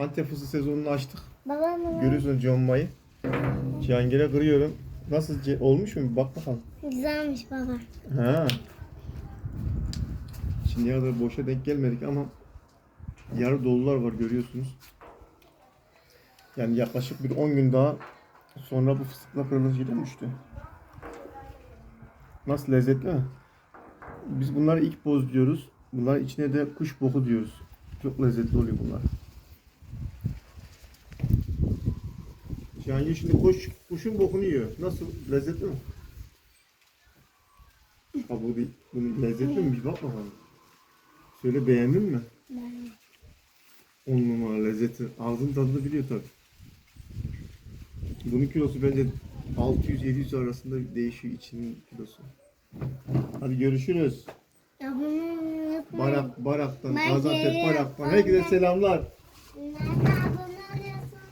Antep fıstığı sezonunu açtık. Babam mı? Görüyorsunuz Conmayı. Cihangir'e kırıyorum. Nasıl ce- olmuş mu? Bir Bak bakalım. Güzelmiş baba. Ha. Şimdiye kadar boşa denk gelmedik ama yarı dolular var görüyorsunuz. Yani yaklaşık bir 10 gün daha sonra bu fıstıklar kırmızıyla müştü. Nasıl lezzetli mi? Biz bunları ilk boz diyoruz. Bunlar içine de kuş boku diyoruz. Çok lezzetli oluyor bunlar. Cihangir şimdi kuş, kuşun bokunu yiyor. Nasıl? Lezzetli mi? Ha bu bir, bunun lezzetli mi? Bir bak bakalım. Söyle beğendin mi? Ben- On numara lezzeti. Ağzın tadını biliyor tabi. Bunun kilosu bence 600-700 arasında değişiyor içinin kilosu. Hadi görüşürüz. Barak, Barak'tan, Gaziantep. Barak'tan. Herkese selamlar.